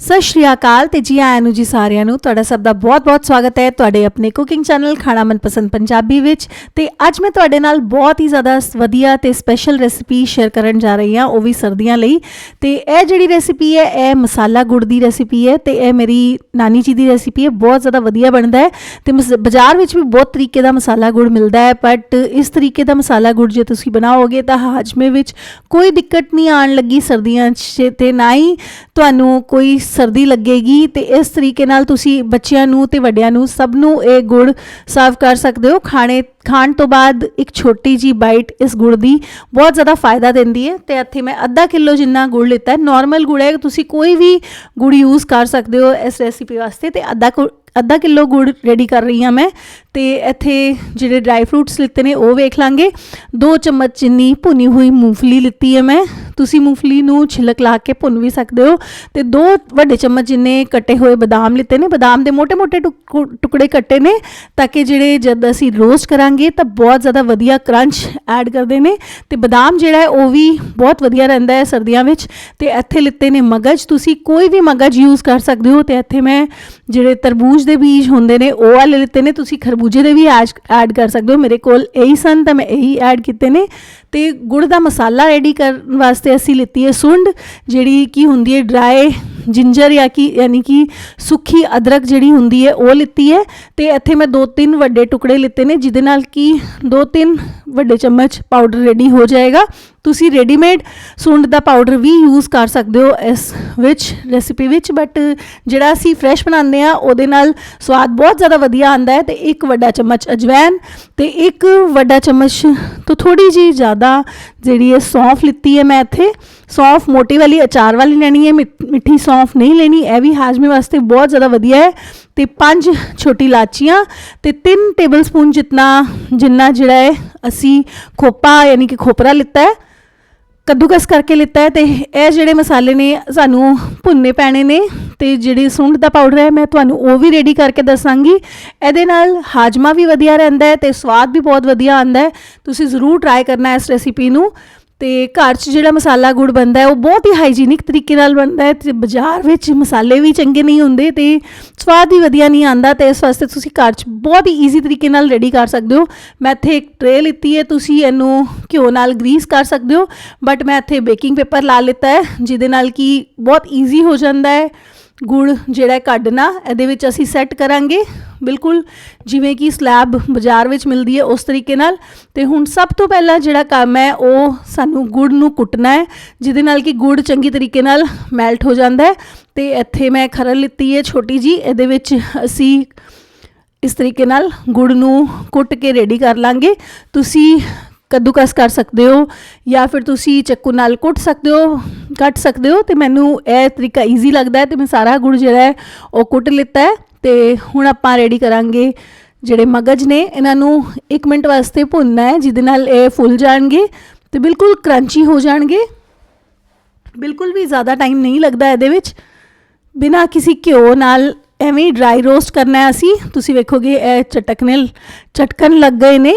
ਸਤਿ ਸ਼੍ਰੀ ਅਕਾਲ ਤੇ ਜੀ ਆਇਆਂ ਨੂੰ ਜੀ ਸਾਰਿਆਂ ਨੂੰ। ਤੁਹਾਡਾ ਸਭ ਦਾ ਬਹੁਤ-ਬਹੁਤ ਸਵਾਗਤ ਹੈ ਤੁਹਾਡੇ ਆਪਣੇ ਕੁਕਿੰਗ ਚੈਨਲ ਖਾਣਾ ਮਨਪਸੰਦ ਪੰਜਾਬੀ ਵਿੱਚ। ਤੇ ਅੱਜ ਮੈਂ ਤੁਹਾਡੇ ਨਾਲ ਬਹੁਤ ਹੀ ਜ਼ਿਆਦਾ ਸ- ਵਧੀਆ ਤੇ ਸਪੈਸ਼ਲ ਰੈਸਿਪੀ ਸ਼ੇਅਰ ਕਰਨ ਜਾ ਰਹੀ ਹਾਂ, ਉਹ ਵੀ ਸਰਦੀਆਂ ਲਈ। ਤੇ ਇਹ ਜਿਹੜੀ ਰੈਸਿਪੀ ਹੈ, ਇਹ ਮਸਾਲਾ ਗੁੜ ਦੀ ਰੈਸਿਪੀ ਹੈ ਤੇ ਇਹ ਮੇਰੀ ਨਾਨੀ ਜੀ ਦੀ ਰੈਸਿਪੀ ਹੈ, ਬਹੁਤ ਜ਼ਿਆਦਾ ਵਧੀਆ ਬਣਦਾ ਹੈ। ਤੇ ਮਸ- ਬਾਜ਼ਾਰ ਵਿੱਚ ਵੀ ਬਹੁਤ ਤਰੀਕੇ ਦਾ ਮਸਾਲਾ ਗੁੜ ਮਿਲਦਾ ਹੈ ਬਟ ਇਸ ਤਰੀਕੇ ਦਾ ਮਸਾਲਾ ਗੁੜ ਜੇ ਤੁਸੀਂ ਬਣਾਓਗੇ ਤਾਂ ਹਾਜਮੇ ਵਿੱਚ ਕੋਈ ਦਿੱਕਤ ਨਹੀਂ ਆਉਣ ਲੱਗੀ ਸਰਦੀਆਂ 'ਚ ਤੇ ਨਾ ਹੀ ਤੁਹਾਨੂੰ ਕੋਈ ਸਰਦੀ ਲੱਗੇਗੀ ਤੇ ਇਸ ਤਰੀਕੇ ਨਾਲ ਤੁਸੀਂ ਬੱਚਿਆਂ ਨੂੰ ਤੇ ਵੱਡਿਆਂ ਨੂੰ ਸਭ ਨੂੰ ਇਹ ਗੁੜ ਸਰਵ ਕਰ ਸਕਦੇ ਹੋ। ਖਾਣੇ, ਖਾਣ ਤੋਂ ਬਾਅਦ ਇੱਕ ਛੋਟੀ ਜੀ ਬਾਈਟ ਇਸ ਗੁੜ ਦੀ ਬਹੁਤ ਜ਼ਿਆਦਾ ਫਾਇਦਾ ਦਿੰਦੀ ਹੈ ਤੇ ਇੱਥੇ ਮੈਂ ਅੱਧਾ ਕਿਲੋ ਜਿੰਨਾ ਗੁੜ ਲਿੱਤਾ ਹੈ। ਨਾਰਮਲ ਗੁੜ ਹੈ, ਤੁਸੀਂ ਕੋਈ ਵੀ ਗੁੜ ਯੂਜ਼ ਕਰ ਸਕਦੇ ਹੋ ਇਸ ਰੈਸਿਪੀ ਵਾਸਤੇ ਤੇ ਅੱਧਾ ਕੁ- ਅੱਧਾ ਕਿਲੋ ਗੁੜ ਰੈਡੀ ਕਰ ਰਹੀ ਹਾਂ ਮੈਂ ਤੇ ਇੱਥੇ ਜਿਹੜੇ ਡਰਾਈ ਫਰੂਟਸ ਲਿੱਤੇ ਨੇ ਉਹ ਵੇਖ ਲਾਂਗੇ। 2 ਚਮਚ ਜਿੰਨੀ ਭੁਨੀ ਹੋਈ ਮੂੰਗਫਲੀ ਲਿੱਤੀ ਹੈ ਮੈਂ। ਤੁਸੀਂ ਮੂੰਗਫਲੀ ਨੂੰ ਛਿਲਕ ਲਾ ਕੇ ਭੁੰਨ ਵੀ ਸਕਦੇ ਹੋ ਤੇ ਦੋ ਵੱਡੇ ਚਮਚ ਜਿੰਨੇ ਕੱਟੇ ਹੋਏ ਬਦਾਮ ਲਿੱਤੇ ਨੇ, ਬਦਾਮ ਦੇ ਮੋٹے-ਮੋٹے ਟੁਕੜੇ ਕੱਟੇ ਨੇ ਤਾਂ ਕਿ ਜਿਹੜੇ ਜਦ ਅਸੀਂ ਰੋਸਟ ਕਰਾਂਗੇ ਤਾਂ ਬਹੁਤ ਜ਼ਿਆਦਾ ਵਧੀਆ ਕਰੰਚ ਐਡ ਕਰਦੇ ਨੇ ਤੇ ਬਦਾਮ ਜਿਹੜਾ ਹੈ ਉਹ ਵੀ ਬਹੁਤ ਵਧੀਆ ਰਹਿੰਦਾ ਹੈ ਸਰਦੀਆਂ ਵਿੱਚ ਤੇ ਇੱਥੇ ਲਿੱਤੇ ਨੇ ਮਗਜ, ਤੁਸੀਂ ਕੋਈ ਵੀ ਮਗਜ ਯੂਜ਼ ਕਰ ਸਕਦੇ ਹੋ ਤੇ ਇੱਥੇ ਮੈਂ ਜਿਹੜੇ ਤਰਬੂਜ ਦੇ ਬੀਜ ਹੁੰਦੇ ਨੇ ਉਹ ਵਾਲੇ ਲਿੱਤੇ ਨੇ, ਤੁਸੀਂ ਖਰਬੂਜੇ ਦੇ ਵੀ ਐਡ ਕਰ ਸਕਦੇ ਹੋ, ਮੇਰੇ ਕੋਲ ਇਹੀ ਸਨ ਤਾਂ ਮੈਂ ਇਹੀ ਐਡ ਕੀਤੇ ਨੇ ਤੇ ਗੁੜ ਦਾ ਮਸਾਲਾ ਰੈਡੀ ਕਰਨ ਵਾਸਤੇ ਵਾਸਤੇ ਅਸੀਂ ਲਿੱਤੀ ਹੈ ਸੁੰਡ, ਜਿਹੜੀ ਕੀ ਹੁੰਦੀ ਹੈ ਡਰਾਈ ਜਿੰਜਰ ਜਾਂ ਕਿ, ਯਾਨੀ ਕਿ ਸੁੱਖੀ ਅਦਰਕ ਜਿਹੜੀ ਹੁੰਦੀ ਹੈ ਉਹ ਲਿੱਤੀ ਹੈ ਤੇ ਇੱਥੇ ਮੈਂ ਦੋ ਤਿੰਨ ਵੱਡੇ ਟੁਕੜੇ ਲਿੱਤੇ ਨੇ, ਜਿਹਦੇ ਨਾਲ ਕਿ ਦੋ ਤਿੰਨ ਵੱਡੇ ਚਮਚ ਪਾਊਡਰ ਰੈਡੀ ਹੋ ਜਾਏਗਾ। ਤੁਸੀਂ ਰੈਡੀਮੇਡ ਸੁੰਡ ਦਾ ਪਾਊਡਰ ਵੀ ਯੂਜ਼ ਕਰ ਸਕਦੇ ਹੋ ਇਸ ਵਿੱਚ ਰੈਸਿਪੀ ਵਿੱਚ ਬਟ ਜਿਹੜਾ ਅਸੀਂ ਫਰੈਸ਼ ਬਣਾਉਂਦੇ ਆ ਉਹਦੇ ਨਾਲ ਸਵਾਦ ਬਹੁਤ ਜ਼ਿਆਦਾ ਵਧੀਆ ਆਉਂਦਾ ਹੈ ਤੇ ਇੱਕ ਵੱਡਾ ਚਮਚ ਅਜਵੈਨ ਤੇ ਇੱਕ ਵੱਡਾ ਚਮਚ ਤੋਂ ਥੋੜੀ ਜੀ ਜ਼ਿਆਦਾ ਜਿਹੜੀ ਹੈ ਸੌਂਫ ਲਿੱਤੀ ਹੈ ਮੈਂ ਇੱਥੇ। ਸੌਂਫ ਮੋਟੀ ਵਾਲੀ, ਅਚਾਰ ਵਾਲੀ ਲੈਣੀ ਹੈ, ਮਿੱਠ- ਮਿੱਠੀ ਸੌਂਫ ਨਹੀਂ ਲੈਣੀ, ਇਹ ਵੀ ਹਾਜ਼ਮੇ ਵਾਸਤੇ ਬਹੁਤ ਜ਼ਿਆਦਾ ਵਧੀਆ ਹੈ। ਤੇ ਪੰਜ ਛੋਟੀ ਇਲਾਚੀਆਂ ਤੇ 3 ਟੇਬਲਸਪੂਨ ਜਿੰਨਾ ਜਿੰਨਾ ਜਿਹੜਾ ਹੈ ਅਸੀਂ ਖੋਪਾ, ਯਾਨੀ ਕਿ ਖੋਪਰਾ ਲਿੱਤਾ ਹੈ। ਕੱਦੂਕਸ ਕਰਕੇ ਲਿੱਤਾ ਹੈ ਤੇ ਇਹ ਜਿਹੜੇ ਮਸਾਲੇ ਨੇ ਸਾਨੂੰ ਭੁੰਨੇ ਪੈਣੇ ਨੇ ਤੇ ਜਿਹੜੀ ਸੁੰਡ ਦਾ ਪਾਊਡਰ ਹੈ, ਮੈਂ ਤੁਹਾਨੂੰ ਉਹ ਵੀ ਰੈਡੀ ਕਰਕੇ ਦੱਸਾਂਗੀ। ਇਹਦੇ ਨਾਲ ਹਾਜਮਾ ਵੀ ਵਧੀਆ ਰਹਿੰਦਾ ਹੈ ਤੇ ਸਵਾਦ ਵੀ ਬਹੁਤ ਵਧੀਆ ਆਉਂਦਾ ਹੈ। ਤੁਸੀਂ ਜ਼ਰੂਰ ਟਰਾਈ ਕਰਨਾ ਇਸ ਰੈਸਿਪੀ ਨੂੰ। ਤੇ ਘਰ 'ਚ ਜਿਹੜਾ ਮਸਾਲਾ ਗੁੜ ਬਣਦਾ ਹੈ, ਉਹ ਬਹੁਤ ਹੀ ਹਾਈਜੀਨਿਕ ਤਰੀਕੇ ਨਾਲ ਬਣਦਾ ਹੈ ਤੇ ਬਾਜ਼ਾਰ ਵਿੱਚ ਮਸਾਲੇ ਵੀ ਚੰਗੇ ਨਹੀਂ ਹੁੰਦੇ ਤੇ ਸਵਾਦ ਵੀ ਵਧੀਆ ਨਹੀਂ ਆਂਦਾ ਤੇ ਇਸ ਵਾਸਤੇ ਤੁਸੀਂ ਘਰ 'ਚ ਬਹੁਤ ਹੀ ਈਜ਼ੀ ਤਰੀਕੇ ਨਾਲ ਰੈਡੀ ਕਰ ਸਕਦੇ ਹੋ। ਮੈਂ ਇੱਥੇ ਇੱਕ ਟਰੇ ਲਿੱਤੀ ਹੈ, ਤੁਸੀਂ ਇਹਨੂੰ ਘਿਓ ਨਾਲ ਗਰੀਸ ਕਰ ਸਕਦੇ ਹੋ ਬਟ ਮੈਂ ਇੱਥੇ ਬੇਕਿੰਗ ਪੇਪਰ ਲਾ ਲਿੱਤਾ ਹੈ, ਜਿਹਦੇ ਨਾਲ ਕਿ ਬਹੁਤ ਈਜ਼ੀ ਹੋ ਜਾਂਦਾ ਹੈ। ਗੁੜ ਜਿਹੜਾ ਕੱਢਣਾ ਇਹਦੇ ਵਿੱਚ ਅਸੀਂ ਸੈੱਟ ਕਰਾਂਗੇ। ਬਿਲਕੁਲ ਜਿਵੇਂ ਕਿ ਸਲੈਬ ਬਾਜ਼ਾਰ ਵਿੱਚ ਮਿਲਦੀ ਹੈ ਉਸ ਤਰੀਕੇ ਨਾਲ। ਤੇ ਹੁਣ ਸਭ ਤੋਂ ਪਹਿਲਾਂ ਜਿਹੜਾ ਕੰਮ ਹੈ, ਉਹ ਸਾਨੂੰ ਗੁੜ ਨੂੰ ਕੁੱਟਣਾ ਹੈ, ਜਿਹਦੇ ਨਾਲ ਕਿ ਗੁੜ ਚੰਗੀ ਤਰੀਕੇ ਨਾਲ ਮੈਲਟ ਹੋ ਜਾਂਦਾ ਹੈ। ਤੇ ਇੱਥੇ ਮੈਂ ਖਰਲ ਲਿੱਤੀ ਹੈ ਛੋਟੀ ਜੀ ਇਹਦੇ ਵਿੱਚ ਅਸੀਂ ਇਸ ਤਰੀਕੇ ਨਾਲ ਗੁੜ ਨੂੰ ਕੁੱਟ ਕੇ ਰੈਡੀ ਕਰ ਲਾਂਗੇ। ਤੁਸੀਂ ਕੱਦੂਕਸ ਕਰ ਸਕਦੇ ਹੋ ਜਾਂ ਫਿਰ ਤੁਸੀਂ ਚੱਕੂ ਨਾਲ ਕੁੱਟ ਸਕਦੇ ਹੋ, ਕੱਟ ਸਕਦੇ ਹੋ ਤੇ ਮੈਨੂੰ ਇਹ ਤਰੀਕਾ ਈਜ਼ੀ ਲੱਗਦਾ ਹੈ ਤੇ ਮੈਂ ਸਾਰਾ ਗੁੜ ਜਿਹੜਾ ਹੈ ਉਹ ਕੁੱਟ ਲਿੱਤਾ ਹੈ ਤੇ ਹੁਣ ਆਪਾਂ ਰੈਡੀ ਕਰਾਂਗੇ ਜਿਹੜੇ ਮਗਜ ਨੇ, ਇਹਨਾਂ ਨੂੰ 1 ਮਿੰਟ ਵਾਸਤੇ ਭੁੰਨਣਾ ਹੈ, ਜਿਹਦੇ ਨਾਲ ਇਹ ਫੁੱਲ ਜਾਣਗੇ ਤੇ ਬਿਲਕੁਲ ਕਰੰਚੀ ਹੋ ਜਾਣਗੇ। ਬਿਲਕੁਲ ਵੀ ਜ਼ਿਆਦਾ ਟਾਈਮ ਨਹੀਂ ਲੱਗਦਾ ਇਹਦੇ ਵਿੱਚ। ਬਿਨਾ ਕਿਸੇ ਘਿਓ ਨਾਲ ਐਵੇਂ ਡਰਾਈ ਰੋਸਟ ਕਰਨਾ ਹੈ ਅਸੀਂ। ਤੁਸੀਂ ਵੇਖੋਗੇ ਇਹ ਚਟਕਨੇ ਚਟਕਣ ਲੱਗ ਗਏ ਨੇ।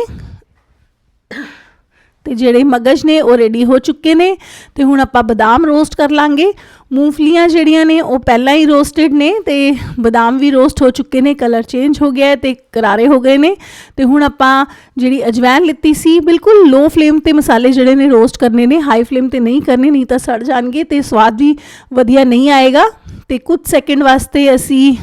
ਤੇ ਜਿਹੜੇ ਮਗਜ ਨੇ, ਉਹ ਰੈਡੀ ਹੋ ਚੁੱਕੇ ਨੇ ਤੇ ਹੁਣ ਆਪਾਂ ਬਦਾਮ ਰੋਸਟ ਕਰ ਲਾਂਗੇ। ਮੂੰਗਫਲੀਆਂ ਜਿਹੜੀਆਂ ਨੇ, ਉਹ ਪਹਿਲਾਂ ਹੀ ਰੋਸਟਡ ਨੇ ਤੇ ਬਦਾਮ ਵੀ ਰੋਸਟ ਹੋ ਚੁੱਕੇ ਨੇ ਕਲਰ ਚੇਂਜ ਹੋ ਗਿਆ ਹੈ ਤੇ ਕਰਾਰੇ ਹੋ ਗਏ ਨੇ। ਤੇ ਹੁਣ ਆਪਾਂ ਜਿਹੜੀ ਅਜਵੈਨ ਲਿੱਤੀ ਸੀ, ਬਿਲਕੁਲ ਲੋ ਫਲੇਮ ਤੇ ਮਸਾਲੇ ਜਿਹੜੇ ਨੇ ਰੋਸਟ ਕਰਨੇ ਨੇ ਹਾਈ ਫਲੇਮ ਤੇ ਨਹੀਂ ਕਰਨੇ, ਨਹੀਂ ਤਾਂ ਸੜ ਜਾਣਗੇ ਤੇ ਸਵਾਦ ਵੀ ਵਧੀਆ ਨਹੀਂ ਆਏਗਾ। ਤੇ ਕੁਝ ਸੈਕਿੰਡ ਵਾਸਤੇ ਅਸੀਂ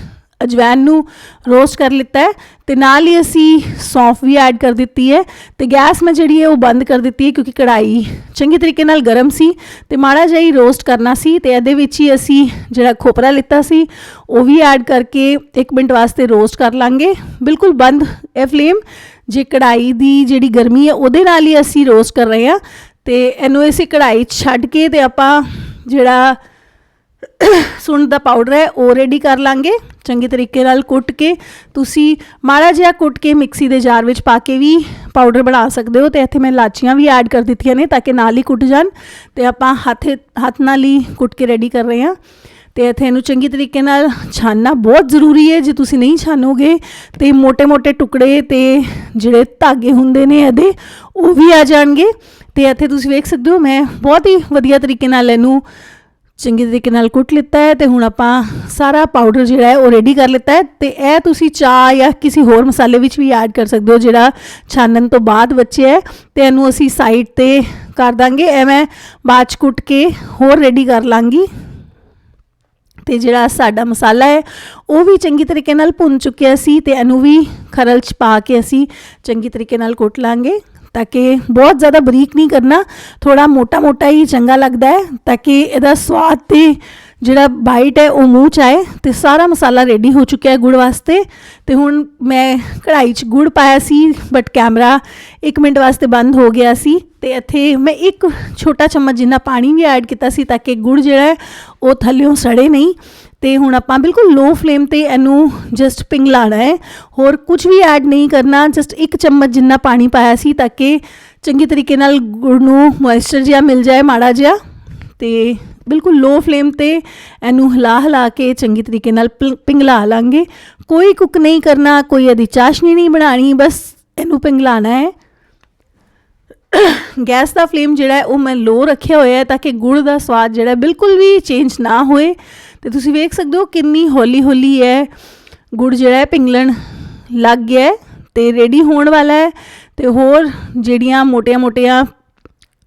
ਅਜਵੈਨ ਨੂੰ ਰੋਸਟ ਕਰ ਲਿੱਤਾ ਹੈ ਤੇ ਨਾਲ ਹੀ ਅਸੀਂ ਸੌਂਫ ਵੀ ਐਡ ਕਰ ਦਿੱਤੀ ਹੈ ਤੇ ਗੈਸ ਮੈਂ ਜਿਹੜੀ ਹੈ ਉਹ ਬੰਦ ਕਰ ਦਿੱਤੀ ਹੈ ਕਿਉਂਕਿ ਕੜਾਈ ਚੰਗੇ ਤਰੀਕੇ ਨਾਲ ਗਰਮ ਸੀ ਤੇ ਮਾੜਾ ਜਿਹਾ ਹੀ ਰੋਸਟ ਕਰਨਾ ਸੀ ਤੇ ਇਹਦੇ ਵਿੱਚ ਹੀ ਅਸੀਂ ਜਿਹੜਾ ਖੋਪਰਾ ਲਿੱਤਾ ਸੀ, ਉਹ ਵੀ ਐਡ ਕਰਕੇ 1 ਮਿੰਟ ਵਾਸਤੇ ਰੋਸਟ ਕਰ ਲਾਂਗੇ। ਬਿਲਕੁਲ ਬੰਦ ਇਹ ਫਲੇਮ ਜੇ ਕੜਾਈ ਦੀ ਜਿਹੜੀ ਗਰਮੀ ਹੈ ਉਹਦੇ ਨਾਲ ਹੀ ਅਸੀਂ ਰੋਸਟ ਕਰ ਰਹੇ ਹਾਂ ਤੇ ਇਹਨੂੰ ਇਸੇ ਕੜਾਈ 'ਚ ਛੱਡ ਕੇ ਤੇ ਆਪਾਂ ਜਿਹੜਾ ਸੁੰਡ ਦਾ ਪਾਊਡਰ ਹੈ, ਉਹ ਰੈਡੀ ਕਰ ਲਾਂਗੇ। ਚੰਗੇ ਤਰੀਕੇ ਨਾਲ ਕੁੱਟ ਕੇ, ਤੁਸੀਂ ਮਾੜਾ ਜਿਹਾ ਕੁੱਟ ਕੇ ਮਿਕਸੀ ਦੇ ਜਾਰ ਵਿੱਚ ਪਾ ਕੇ ਵੀ ਪਾਊਡਰ ਬਣਾ ਸਕਦੇ ਹੋ ਤੇ ਇੱਥੇ ਮੈਂ ਲਾਚੀਆਂ ਵੀ ਐਡ ਕਰ ਦਿੱਤੀਆਂ ਨੇ ਤਾਂ ਕਿ ਨਾਲ ਹੀ ਕੁੱਟ ਜਾਣ ਤੇ ਆਪਾਂ ਹੱਥ ਹੱਥ ਨਾਲ ਹੀ ਕੁੱਟ ਕੇ ਰੈਡੀ ਕਰ ਰਹੇ ਹਾਂ। ਤੇ ਇੱਥੇ ਇਹਨੂੰ ਚੰਗੀ ਤਰੀਕੇ ਨਾਲ ਛਾਨਣਾ ਬਹੁਤ ਜ਼ਰੂਰੀ ਹੈ, ਜੇ ਤੁਸੀਂ ਨਹੀਂ ਛਾਨੋਗੇ ਤੇ ਮੋٹے-ਮੋٹے ਟੁਕੜੇ ਤੇ ਜਿਹੜੇ ਧਾਗੇ ਹੁੰਦੇ ਨੇ ਇਹਦੇ, ਉਹ ਵੀ ਆ ਜਾਣਗੇ। ਤੇ ਇੱਥੇ ਤੁਸੀਂ ਵੇਖ ਸਕਦੇ ਹੋ, ਮੈਂ ਬਹੁਤ ਹੀ ਵਧੀਆ ਤਰੀਕੇ ਨਾਲ ਇਹਨੂੰ ਚੰਗੀ ਤਰੀਕੇ ਨਾਲ ਕੁੱਟ ਲਿੱਤਾ ਹੈ ਤੇ ਹੁਣ ਆਪਾਂ ਸਾਰਾ ਪਾਊਡਰ ਜਿਹੜਾ ਹੈ ਉਹ ਰੈਡੀ ਕਰ ਲਿੱਤਾ ਹੈ ਤੇ ਇਹ ਤੁਸੀਂ ਚਾਹ ਜਾਂ ਕਿਸੇ ਹੋਰ ਮਸਾਲੇ ਵਿੱਚ ਵੀ ਐਡ ਕਰ ਸਕਦੇ ਹੋ, ਜਿਹੜਾ ਛਾਨਣ ਤੋਂ ਬਾਅਦ ਬਚਿਆ ਹੈ ਤੇ ਇਹਨੂੰ ਅਸੀਂ ਸਾਈਡ ਤੇ ਕਰ ਦਾਂਗੇ। ਐਵੇਂ ਬਾਅਦ 'ਚ ਕੁੱਟ ਕੇ ਹੋਰ ਰੈਡੀ ਕਰ ਲਾਂਗੀ। ਤੇ ਜਿਹੜਾ ਸਾਡਾ ਮਸਾਲਾ ਹੈ, ਉਹ ਵੀ ਚੰਗੀ ਤਰੀਕੇ ਨਾਲ ਭੁੰਨ ਚੁੱਕਿਆ ਸੀ ਤੇ ਇਹਨੂੰ ਵੀ ਖਰਲ ਚ ਪਾ ਕੇ ਅਸੀਂ ਚੰਗੀ ਤਰੀਕੇ ਨਾਲ ਕੁੱਟ ਲਾਂਗੇ। ਤਾਂ ਕਿ ਬਹੁਤ ਜ਼ਿਆਦਾ ਬਰੀਕ ਨਹੀਂ ਕਰਨਾ ਥੋੜਾ ਮੋਟਾ ਮੋਟਾ ਹੀ ਚੰਗਾ ਲੱਗਦਾ ਹੈ ਤਾਂ ਕਿ ਇਹਦਾ ਸਵਾਦ ਤੇ ਜਿਹੜਾ ਬਾਈਟ ਹੈ ਉਹ ਮੂੰਹ ਚ ਆਏ ਤੇ ਸਾਰਾ ਮਸਾਲਾ ਰੈਡੀ ਹੋ ਚੁੱਕਿਆ ਹੈ ਗੁੜ ਵਾਸਤੇ। ਤੇ ਹੁਣ ਮੈਂ ਕੜਾਈ 'ਚ ਗੁੜ ਪਾਇਆ ਸੀ ਬਟ ਕੈਮਰਾ 1 ਮਿੰਟ ਵਾਸਤੇ ਬੰਦ ਹੋ ਗਿਆ ਸੀ ਤੇ ਇੱਥੇ ਮੈਂ ਇੱਕ ਛੋਟਾ ਚਮਚ ਜਿੰਨਾ ਪਾਣੀ ਵੀ ਐਡ ਕੀਤਾ ਸੀ ਤਾਂ ਕਿ ਗੁੜ ਜਿਹੜਾ ਹੈ ਉਹ ਥੱਲਿਓਂ ਸੜੇ ਨਹੀਂ। ਤੇ ਹੁਣ ਆਪਾਂ ਬਿਲਕੁਲ ਲੋ ਫਲੇਮ ਤੇ ਇਹਨੂੰ ਜਸਟ ਪਿੰਗਲਾਣਾ ਹੈ। ਹੋਰ ਕੁਝ ਵੀ ਐਡ ਨਹੀਂ ਕਰਨਾ ਜਸਟ ਇੱਕ ਚਮਚ ਜਿੰਨਾ ਪਾਣੀ ਪਾਇਆ ਸੀ ਤਾਂ ਕਿ ਚੰਗੀ ਤਰੀਕੇ ਨਾਲ ਗੁੜ ਨੂੰ ਮੋਇਸਚਰ ਜਿਹਾ ਮਿਲ ਜਾਏ, ਮਾੜਾ ਜਿਹਾ। ਤੇ ਬਿਲਕੁਲ ਲੋ ਫਲੇਮ ਤੇ ਇਹਨੂੰ ਹਿਲਾ ਹਿਲਾ ਕੇ ਚੰਗੀ ਤਰੀਕੇ ਨਾਲ ਪਿੰ- ਪਿੰਗਲਾ ਲਾਂਗੇ। ਕੋਈ ਕੁੱਕ ਨਹੀਂ ਕਰਨਾ, ਕੋਈ ਇਹਦੀ ਚਾਸ਼ਨੀ ਨਹੀਂ ਬਣਾਣੀ, ਬਸ ਇਹਨੂੰ ਪਿੰਗਲਾਣਾ ਹੈ। ਗੈਸ ਦਾ ਫਲੇਮ ਜਿਹੜਾ ਉਹ ਮੈਂ ਲੋ ਰੱਖਿਆ ਹੋਇਆ ਹੈ ਤਾਂ ਕਿ ਗੁੜ ਦਾ ਸਵਾਦ ਜਿਹੜਾ ਬਿਲਕੁਲ ਵੀ ਚੇਂਜ ਨਾ ਹੋਏ। ਤੇ ਤੁਸੀਂ ਵੇਖ ਸਕਦੇ ਹੋ ਕਿੰਨੀ ਹੌਲੀ ਹੌਲੀ ਹੈ ਗੁੜ ਜਿਹੜਾ ਹੈ ਪਿੰਗਲਣ ਲੱਗ ਗਿਆ ਹੈ ਤੇ ਰੈਡੀ ਹੋਣ ਵਾਲਾ ਹੈ। ਤੇ ਹੋਰ ਜਿਹੜੀਆਂ ਮੋਟੀਆਂ-ਮੋਟੀਆਂ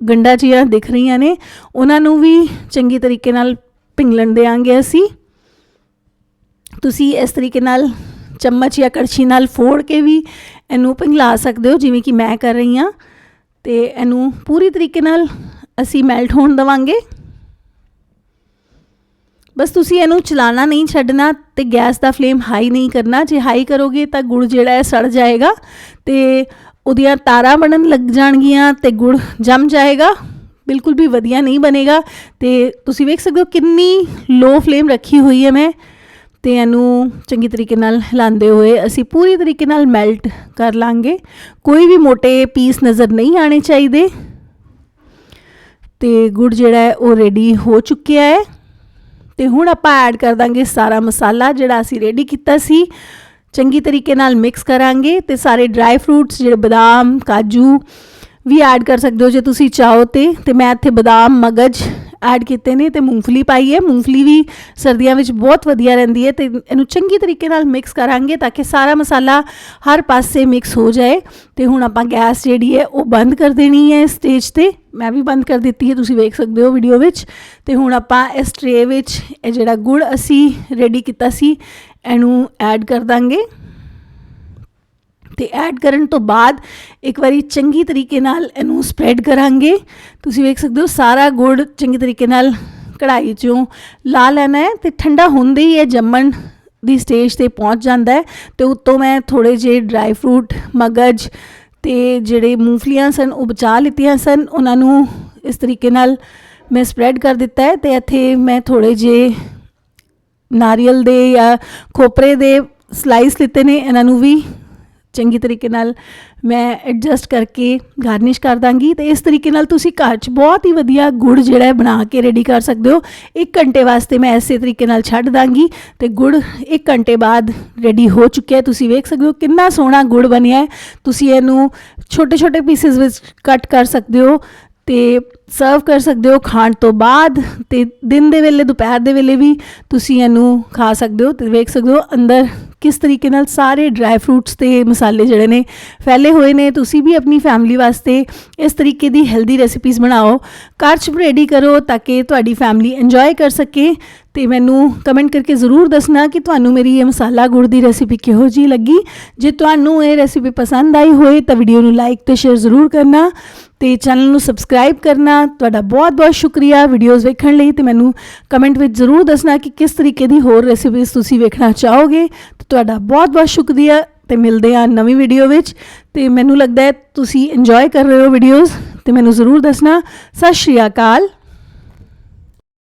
ਗੰਡਾ ਚੀਆਂ ਦਿਖ ਰਹੀਆਂ ਨੇ, ਉਹਨਾਂ ਨੂੰ ਵੀ ਚੰਗੀ ਤਰੀਕੇ ਨਾਲ ਪਿੰਗਲਣ ਦੇਾਂਗੇ ਅਸੀਂ। ਤੁਸੀਂ ਇਸ ਤਰੀਕੇ ਨਾਲ ਚਮਚ ਜਾਂ ਕੜਛੀ ਨਾਲ ਫੋੜ ਕੇ ਵੀ ਇਹਨੂੰ ਪਿੰਗਲਾ ਸਕਦੇ ਹੋ, ਜਿਵੇਂ ਕਿ ਮੈਂ ਕਰ ਰਹੀ ਹਾਂ। ਤੇ ਇਹਨੂੰ ਪੂਰੀ ਤਰੀਕੇ ਨਾਲ ਅਸੀਂ ਮੈਲਟ ਹੋਣ ਦਵਾਂਗੇ। ਬਸ ਤੁਸੀਂ ਇਹਨੂੰ ਚਲਾਣਾ ਨਹੀਂ ਛੱਡਣਾ ਤੇ ਗੈਸ ਦਾ ਫਲੇਮ ਹਾਈ ਨਹੀਂ ਕਰਨਾ। ਜੇ ਹਾਈ ਕਰੋਗੇ ਤਾਂ ਗੁੜ ਜਿਹੜਾ ਹੈ ਸੜ ਜਾਏਗਾ ਤੇ ਉਹਦੀਆਂ ਤਾਰਾਂ ਬਣਨ ਲੱਗ ਜਾਣਗੀਆਂ ਤੇ ਗੁੜ ਜੰਮ ਜਾਏਗਾ। ਬਿਲਕੁਲ ਵੀ ਵਧੀਆ ਨਹੀਂ ਬਣੇਗਾ ਤੇ ਤੁਸੀਂ ਵੇਖ ਸਕਦੇ ਹੋ ਕਿੰਨੀ ਲੋ ਫਲੇਮ ਰੱਖੀ ਹੋਈ ਹੈ ਮੈਂ। ਤੇ ਇਹਨੂੰ ਚੰਗੀ ਤਰੀਕੇ ਨਾਲ ਹਿਲਾਉਂਦੇ ਹੋਏ ਅਸੀਂ ਪੂਰੀ ਤਰੀਕੇ ਨਾਲ ਮੈਲਟ ਕਰ ਲਾਂਗੇ। ਕੋਈ ਵੀ ਮੋٹے ਪੀਸ ਨਜ਼ਰ ਨਹੀਂ ਆਣੇ ਚਾਹੀਦੇ। ਤੇ ਗੁੜ ਜਿਹੜਾ ਹੈ ਉਹ ਰੈਡੀ ਹੋ ਚੁੱਕਿਆ ਹੈ। ਤੇ ਹੁਣ ਆਪਾਂ ਐਡ ਕਰ ਦਾਂਗੇ ਸਾਰਾ ਮਸਾਲਾ ਜਿਹੜਾ ਅਸੀਂ ਰੈਡੀ ਕੀਤਾ ਸੀ। ਚੰਗੀ ਤਰੀਕੇ ਨਾਲ ਮਿਕਸ ਕਰਾਂਗੇ ਤੇ ਸਾਰੇ ਡਰਾਈ ਫਰੂਟਸ ਜਿਹੜੇ ਬਦਾਮ, ਕਾਜੂ ਵੀ ਐਡ ਕਰ ਸਕਦੇ ਹੋ ਜੇ ਤੁਸੀਂ ਚਾਹੋ ਤੇ। ਤੇ ਮੈਂ ਇੱਥੇ ਬਦਾਮ, ਮਗਜ ਐਡ ਕੀਤੇ ਨੇ ਤੇ ਮੂੰਗਫਲੀ ਪਾਈ ਹੈ। ਮੂੰਗਫਲੀ ਵੀ ਸਰਦੀਆਂ ਵਿੱਚ ਬਹੁਤ ਵਧੀਆ ਰਹਿੰਦੀ ਹੈ ਤੇ ਇਹਨੂੰ ਚੰਗੀ ਤਰੀਕੇ ਨਾਲ ਮਿਕਸ ਕਰਾਂਗੇ ਤਾਂ ਕਿ ਸਾਰਾ ਮਸਾਲਾ ਹਰ ਪਾਸੇ ਮਿਕਸ ਹੋ ਜਾਏ। ਤੇ ਹੁਣ ਆਪਾਂ ਗੈਸ ਜਿਹੜੀ ਹੈ ਉਹ ਬੰਦ ਕਰ ਦੇਣੀ ਹੈ ਸਟੇਜ ਤੇ। ਮੈਂ ਵੀ ਬੰਦ ਕਰ ਦਿੱਤੀ ਹੈ, ਤੁਸੀਂ ਵੇਖ ਸਕਦੇ ਹੋ ਵੀਡੀਓ ਵਿੱਚ। ਤੇ ਹੁਣ ਆਪਾਂ ਇਸ ਟਰੇ ਵਿੱਚ ਇਹ ਜਿਹੜਾ ਗੁੜ ਅਸੀਂ ਰੈਡੀ ਕੀਤਾ ਸੀ, ਇਹਨੂੰ ਐਡ ਕਰ ਦਾਂਗੇ। ਤੇ ਐਡ ਕਰਨ ਤੋਂ ਬਾਅਦ ਇੱਕ ਵਾਰੀ ਚੰਗੀ ਤਰੀਕੇ ਨਾਲ ਇਹਨੂੰ ਸਪਰੈਡ ਕਰਾਂਗੇ। ਤੁਸੀਂ ਵੇਖ ਸਕਦੇ ਹੋ ਸਾਰਾ ਗੁੜ ਚੰਗੀ ਤਰੀਕੇ ਨਾਲ ਕੜਾਈ 'ਚੋਂ ਲਾ ਲੈਣਾ ਹੈ ਤੇ ਠੰਡਾ ਹੁੰਦੇ ਹੀ ਇਹ ਜੰਮਣ ਦੀ ਸਟੇਜ ਤੇ ਪਹੁੰਚ ਜਾਂਦਾ ਹੈ ਤੇ ਉੱਤੋਂ ਮੈਂ ਥੋੜੇ ਜਿਹੇ ਡਰਾਈ ਫਰੂਟ ਮਗਜ ਤੇ ਜਿਹੜੇ ਮੂੰਗਫਲੀਆਂ ਸਨ ਉਹ ਬਚਾ ਲਿੱਤੀਆਂ ਸਨ। ਉਹਨਾਂ ਨੂੰ ਇਸ ਤਰੀਕੇ ਨਾਲ ਮੈਂ ਸਪਰੈਡ ਕਰ ਦਿੱਤਾ ਹੈ ਤੇ ਇੱਥੇ ਮੈਂ ਥੋੜੇ ਜਿਹੇ ਨਾਰੀਅਲ ਦੇ ਜਾਂ ਖੋਪਰੇ ਦੇ ਸਲਾਈਸ ਲਿੱਤੇ ਨੇ। ਇਹਨਾਂ ਨੂੰ ਵੀ ਚੰਗੀ ਤਰੀਕੇ ਨਾਲ ਮੈਂ ਐਡਜਸਟ ਕਰਕੇ ਗਾਰਨਿਸ਼ ਕਰ ਦਾਂਗੀ ਤੇ ਇਸ ਤਰੀਕੇ ਨਾਲ ਤੁਸੀਂ ਘਰ 'ਚ ਬਹੁਤ ਹੀ ਵਧੀਆ ਗੁੜ ਜਿਹੜਾ ਹੈ ਬਣਾ ਕੇ ਰੈਡੀ ਕਰ ਸਕਦੇ ਹੋ। 1 ਘੰਟੇ ਵਾਸਤੇ ਮੈਂ ਐਸੇ ਤਰੀਕੇ ਨਾਲ ਛੱਡ ਦਾਂਗੀ ਤੇ ਗੁੜ 1 ਘੰਟੇ ਬਾਅਦ ਰੈਡੀ ਹੋ ਚੁੱਕਿਆ ਤੁਸੀਂ ਵੇਖ ਸਕਦੇ ਹੋ ਕਿੰਨਾ ਸੋਹਣਾ ਗੁੜ ਬਣਿਆ ਹੈ। ਤੁਸੀਂ ਇਹਨੂੰ ਛੋਟੇ ਛੋਟੇ ਪੀਸਿਸ ਵਿੱਚ ਕੱਟ ਕਰ ਸਕਦੇ ਹੋ। ਤੇ ਸਰਵ ਕਰ ਸਕਦੇ ਹੋ ਖਾਣ ਤੋਂ ਬਾਅਦ ਤੇ ਦਿਨ ਦੇ ਵੇਲੇ, ਦੁਪਹਿਰ ਦੇ ਵੇਲੇ ਵੀ ਤੁਸੀਂ ਇਹਨੂੰ ਖਾ ਸਕਦੇ ਹੋ ਤੇ ਵੇਖ ਸਕਦੇ ਹੋ ਅੰਦਰ ਕਿਸ ਤਰੀਕੇ ਨਾਲ ਸਾਰੇ ਡਰਾਈ ਫਰੂਟਸ ਤੇ ਮਸਾਲੇ ਜਿਹੜੇ ਨੇ ਫੈਲੇ ਹੋਏ ਨੇ। ਤੁਸੀਂ ਵੀ ਆਪਣੀ ਫੈਮਿਲੀ ਵਾਸਤੇ ਇਸ ਤਰੀਕੇ ਦੀ ਹੈਲਦੀ ਰੈਸਿਪੀਜ਼ ਬਣਾਓ। ਘਰ 'ਚ ਰੈਡੀ ਕਰੋ ਤਾਂ ਕਿ ਤੁਹਾਡੀ ਫੈਮਿਲੀ ਇੰਜੋਏ ਕਰ ਸਕੇ। ਤੇ ਮੈਨੂੰ ਕਮੈਂਟ ਕਰਕੇ ਜ਼ਰੂਰ ਦੱਸਣਾ ਕਿ ਤੁਹਾਨੂੰ ਮੇਰੀ ਇਹ ਮਸਾਲਾ ਗੁੜ ਦੀ ਰੈਸਿਪੀ ਕਿਹੋ ਜੀ ਲੱਗੀ। ਜੇ ਤੁਹਾਨੂੰ ਇਹ ਰੈਸਿਪੀ ਪਸੰਦ ਆਈ ਹੋਏ ਤਾਂ ਵੀਡੀਓ ਨੂੰ ਲਾਈਕ ਤੇ ਸ਼ੇਅਰ ਜ਼ਰੂਰ ਕਰਨਾ ਤੇ ਚੈਨਲ ਨੂੰ ਸਬਸਕ੍ਰਾਈਬ ਕਰਨਾ। ਤੁਹਾਡਾ ਬਹੁਤ ਬਹੁਤ ਸ਼ੁਕਰੀਆ ਵੀਡੀਓਜ਼ ਵੇਖਣ ਲਈ ਤੇ ਮੈਨੂੰ ਕਮੈਂਟ ਵਿੱਚ ਜ਼ਰੂਰ ਦੱਸਣਾ ਕਿ ਕਿਸ ਤਰੀਕੇ ਦੀ ਹੋਰ ਰੈਸਿਪੀਜ਼ ਤੁਸੀਂ ਵੇਖਣਾ ਚਾਹੋਗੇ। ਤੇ ਤੁਹਾਡਾ ਬਹੁਤ ਬਹੁਤ ਸ਼ੁਕਰੀਆ ਤੇ ਮਿਲਦੇ ਆ ਨਵੀਂ ਵੀਡੀਓ ਵਿੱਚ। ਤੇ ਮੈਨੂੰ ਲੱਗਦਾ ਹੈ ਤੁਸੀਂ ਇੰਜੋਏ ਕਰ ਰਹੇ ਹੋ ਵੀਡੀਓਜ਼ ਤੇ ਮੈਨੂੰ ਜ਼ਰੂਰ ਦੱਸਣਾ। ਸਤਿ ਸ਼੍ਰੀ ਅਕਾਲ।